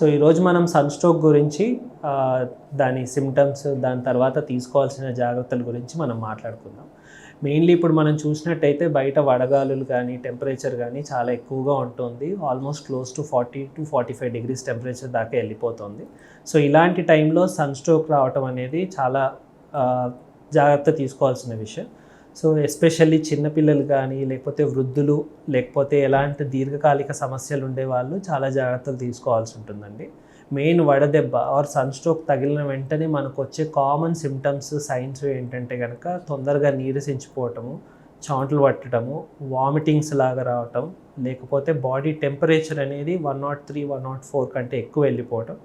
So ఈరోజు మనం sun stroke గురించి దాని సిమ్టమ్స్ దాని తర్వాత తీసుకోవాల్సిన జాగ్రత్తల గురించి మనం మాట్లాడుకుందాం. మెయిన్లీ ఇప్పుడు మనం చూసినట్టయితే బయట వడగాలులు కానీ టెంపరేచర్ కానీ చాలా ఎక్కువగా ఉంటుంది. Almost close to forty to forty five degrees temperature దాకా వెళ్ళిపోతుంది. సో ఇలాంటి టైంలో సన్ స్ట్రోక్ రావటం అనేది చాలా జాగ్రత్త తీసుకోవాల్సిన విషయం. సో ఎస్పెషల్లీ చిన్నపిల్లలు కానీ లేకపోతే వృద్ధులు లేకపోతే ఎలాంటి దీర్ఘకాలిక సమస్యలు ఉండే వాళ్ళు చాలా జాగ్రత్తలు తీసుకోవాల్సి ఉంటుందండి. మెయిన్ వడదెబ్బ ఆర్ సన్ స్ట్రోక్ తగిలిన వెంటనే మనకు వచ్చే కామన్ సిమ్టమ్స్ సైన్స్ ఏంటంటే కనుక తొందరగా నీరసించిపోవటము చాంట్లు పట్టడము వామిటింగ్స్ లాగా రావటం లేకపోతే బాడీ టెంపరేచర్ అనేది one nought three one nought four కంటే ఎక్కువ వెళ్ళిపోవటం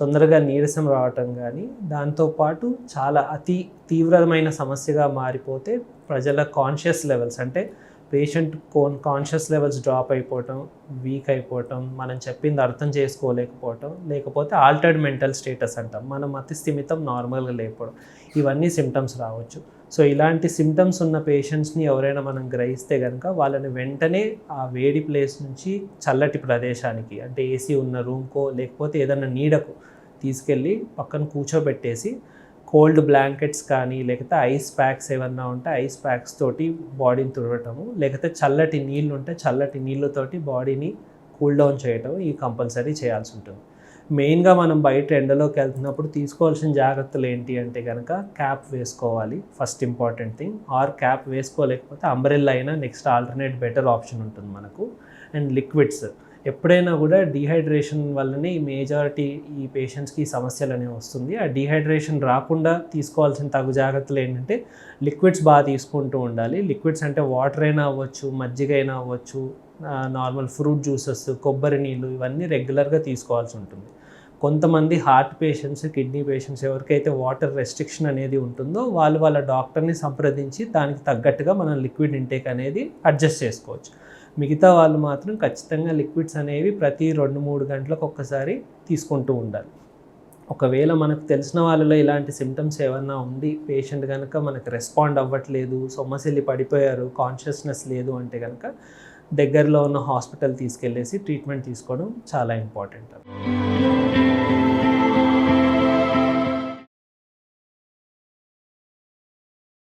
తొందరగా నీరసం రావటం కానీ దాంతోపాటు చాలా అతి తీవ్రమైన సమస్యగా మారిపోతే ప్రజల కాన్షియస్ లెవెల్స్ అంటే patient con conscious levels drop అయిపోవటం వీక్ అయిపోవటం మనం చెప్పింది అర్థం చేసుకోలేకపోవటం లేకపోతే ఆల్టర్డ్ మెంటల్ స్టేటస్ అంటాం. మనం అతి స్థిమితం నార్మల్గా లేకపోవడం. ఇవన్నీ సిమ్టమ్స్ రావచ్చు. సో ఇలాంటి సిమ్టమ్స్ ఉన్న పేషెంట్స్ని ఎవరైనా మనం గ్రహిస్తే కనుక వాళ్ళని వెంటనే ఆ వేడి ప్లేస్ నుంచి చల్లటి ప్రదేశానికి అంటే ఏసీ ఉన్న రూమ్కో లేకపోతే ఏదైనా నీడకు తీసుకెళ్ళి పక్కన కూర్చోబెట్టేసి కోల్డ్ బ్లాంకెట్స్ కానీ లేకపోతే ఐస్ ప్యాక్స్ ఏమన్నా ఉంటే ఐస్ ప్యాక్స్ తోటి బాడీని తుడవటము లేకపోతే చల్లటి నీళ్ళు ఉంటే చల్లటి నీళ్ళతోటి బాడీని కూల్ డౌన్ చేయటం ఈ కంపల్సరీ చేయాల్సి ఉంటుంది. మెయిన్గా మనం బయట ఎండలోకి వెళ్తున్నప్పుడు తీసుకోవాల్సిన జాగ్రత్తలు ఏంటి అంటే కనుక క్యాప్ వేసుకోవాలి. First important thing. Or cap వేసుకోలేకపోతే umbrella అయినా నెక్స్ట్ ఆల్టర్నేట్ బెటర్ ఆప్షన్ ఉంటుంది మనకు. And liquids. ఎప్పుడైనా కూడా డీహైడ్రేషన్ వల్లనే ఈ మేజారిటీ ఈ పేషెంట్స్కి ఈ సమస్యలు అనేవి వస్తుంది. ఆ డీహైడ్రేషన్ రాకుండా తీసుకోవాల్సిన తగు జాగ్రత్తలు ఏంటంటే లిక్విడ్స్ బాగా తీసుకుంటూ ఉండాలి. లిక్విడ్స్ అంటే వాటర్ అయినా అవ్వచ్చు మజ్జిగ అయినా అవ్వచ్చు నార్మల్ ఫ్రూట్ జ్యూసెస్ కొబ్బరి నీళ్ళు ఇవన్నీ రెగ్యులర్గా తీసుకోవాల్సి ఉంటుంది. కొంతమంది హార్ట్ పేషెంట్స్ కిడ్నీ పేషెంట్స్ ఎవరికైతే వాటర్ రెస్ట్రిక్షన్ అనేది ఉంటుందో వాళ్ళు వాళ్ళ డాక్టర్ని సంప్రదించి దానికి తగ్గట్టుగా మనం లిక్విడ్ ఇంటేక్ అనేది అడ్జస్ట్ చేసుకోవచ్చు. మిగతా వాళ్ళు మాత్రం ఖచ్చితంగా లిక్విడ్స్ అనేవి ప్రతి రెండు మూడు గంటలకు ఒక్కసారి తీసుకుంటూ ఉండాలి. ఒకవేళ మనకు తెలిసిన వాళ్ళలో ఇలాంటి సిమ్టమ్స్ ఏమన్నా ఉండి పేషెంట్ కనుక మనకు రెస్పాండ్ అవ్వట్లేదు సొమ్మసిల్లి పడిపోయారు కాన్షియస్నెస్ లేదు అంటే కనుక దగ్గరలో ఉన్న హాస్పిటల్ తీసుకెళ్ళేసి ట్రీట్మెంట్ తీసుకోవడం చాలా ఇంపార్టెంట్.